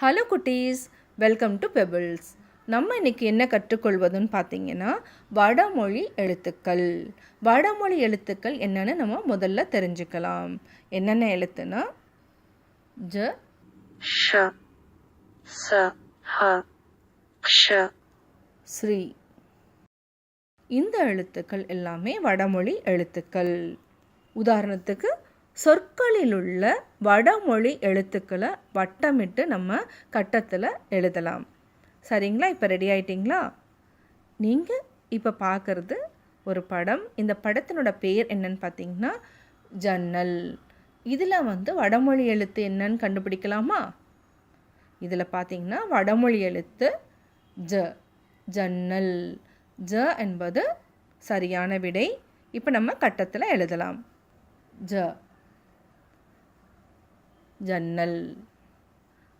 Hello குட்டீஸ். Welcome to pebbles நம்ம இன்னைக்கு என்ன கற்றுக்கொள்வதுன்னு பார்த்தீங்கன்னா வடமொழி எழுத்துக்கள். வடமொழி எழுத்துக்கள் என்னன்னு நம்ம முதல்ல தெரிஞ்சுக்கலாம். என்னென்ன எழுத்துனா ஜ ஷ ச ஹ க்ஷ. ஸ்ரீ. இந்த எழுத்துக்கள் எல்லாமே வடமொழி எழுத்துக்கள். உதாரணத்துக்கு சொற்களில் உள்ள வடமொழி எழுத்துக்களை வட்டமிட்டு நம்ம கட்டத்தில் எழுதலாம். சரிங்களா? இப்போ ரெடி ஆயிட்டிங்களா? நீங்கள் இப்போ பார்க்குறது ஒரு படம். இந்த படத்தினோட பேர் என்னன்னு பார்த்தீங்கன்னா ஜன்னல். இதில் வந்து வடமொழி எழுத்து என்னன்னு கண்டுபிடிக்கலாமா? இதில் பார்த்தீங்கன்னா வடமொழி எழுத்து ஜ ஜன்னல். ஜ என்பது சரியான விடை. இப்போ நம்ம கட்டத்தில் எழுதலாம். ஜ. ஜன்னல்.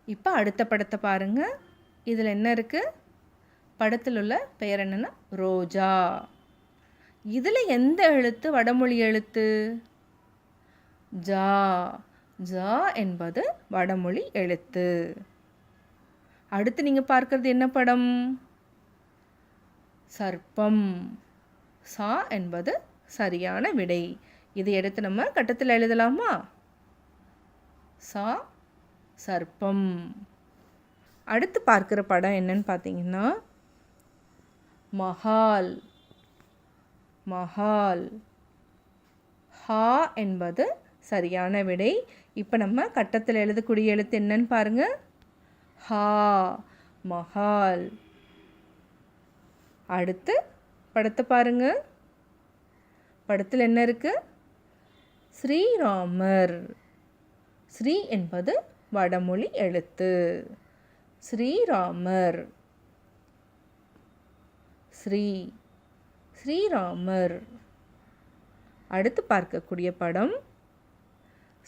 இப்போ அடுத்த படத்தை பாருங்கள் இதில் என்ன இருக்குது படத்தில் உள்ள பெயர் என்னன்னா ரோஜா. இதில் எந்த எழுத்து? வடமொழி எழுத்து? ஜா. ஜா என்பது வடமொழி எழுத்து. அடுத்து நீங்கள் பார்க்கறது என்ன படம்? சர்ப்பம். சா என்பது சரியான விடை. இதை எடுத்து நம்ம கட்டத்தில் எழுதலாமா? சா சர்ப்பம். அடுத்து பார்க்குற படம் என்னன்னு பார்த்தீங்கன்னா மஹால். மஹால். ஹா என்பது சரியான விடை. இப்போ நம்ம கட்டத்தில் எழுதக்கூடிய எழுத்து என்னன்னு பாருங்க. ஹா மஹால். அடுத்து படத்தை பாருங்க. படத்தில் என்ன இருக்கு? ஸ்ரீராமர். ஸ்ரீ என்பது வடமொழி எழுத்து. ஸ்ரீராமர். ஸ்ரீ. ஸ்ரீராமர். அடுத்து பார்க்கக்கூடிய படம்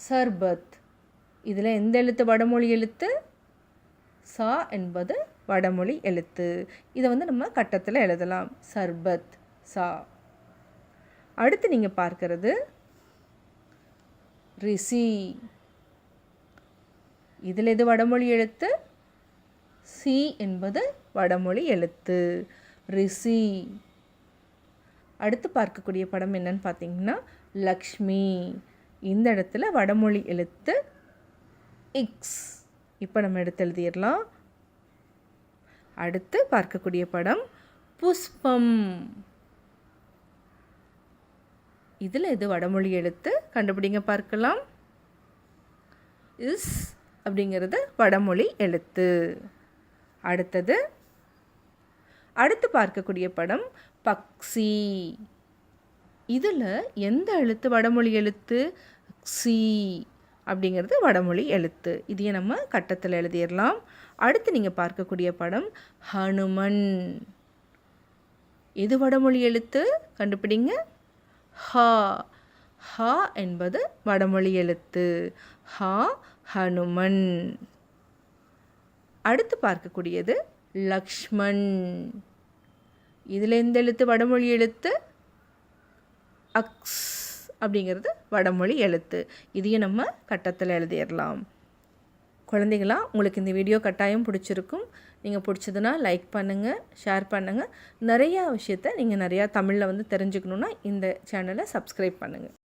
சர்பத். இதில் எந்த எழுத்து? வடமொழி எழுத்து? சா என்பது வடமொழி எழுத்து. இதை வந்து நம்ம கட்டத்தில் எழுதலாம். சர்பத் சா. அடுத்து நீங்கள் பார்க்கறது ரிஷி. இதில் எது வடமொழி எழுத்து? சி என்பது வடமொழி எழுத்து. ரிசி அடுத்து பார்க்கக்கூடிய படம் என்னன்னு பார்த்தீங்கன்னா லக்ஷ்மி. இந்த இடத்துல வடமொழி எழுத்து இக்ஸ் இப்போ நம்ம எடுத்து எழுதிடலாம். அடுத்து பார்க்கக்கூடிய படம் புஷ்பம். இதில் இது வடமொழி எழுத்து? கண்டுபிடிங்க பார்க்கலாம். இஸ் அப்படிங்கிறது வடமொழி எழுத்து. அடுத்தது அடுத்து பார்க்கக்கூடிய படம் பக்ஸி. இதில் எந்த எழுத்து? வடமொழி எழுத்து சி அப்படிங்கிறது வடமொழி எழுத்து. இதையே நம்ம கட்டத்தில் எழுதிடலாம். அடுத்து நீங்கள் பார்க்கக்கூடிய படம் ஹனுமன். எது வடமொழி எழுத்து? கண்டுபிடிங்க. ஹா. ஹா என்பது வடமொழி எழுத்து. ஹா ஹனுமன். அடுத்து பார்க்கக்கூடியது லக்ஷ்மண் இதில் எந்த எழுத்து? வடமொழி எழுத்து? அக்ஸ் அப்படிங்கிறது வடமொழி எழுத்து. இதையும் நம்ம கட்டத்தில் எழுதிடலாம். குழந்தைங்களா உங்களுக்கு இந்த வீடியோ கட்டாயம் பிடிச்சிருக்கும். நீங்கள் பிடிச்சதுன்னா லைக் பண்ணுங்கள் ஷேர் பண்ணுங்கள் நிறையா விஷயத்த நீங்கள் நிறையா தமிழில் வந்து தெரிஞ்சுக்கணுன்னா இந்த சேனலை சப்ஸ்கிரைப் பண்ணுங்கள்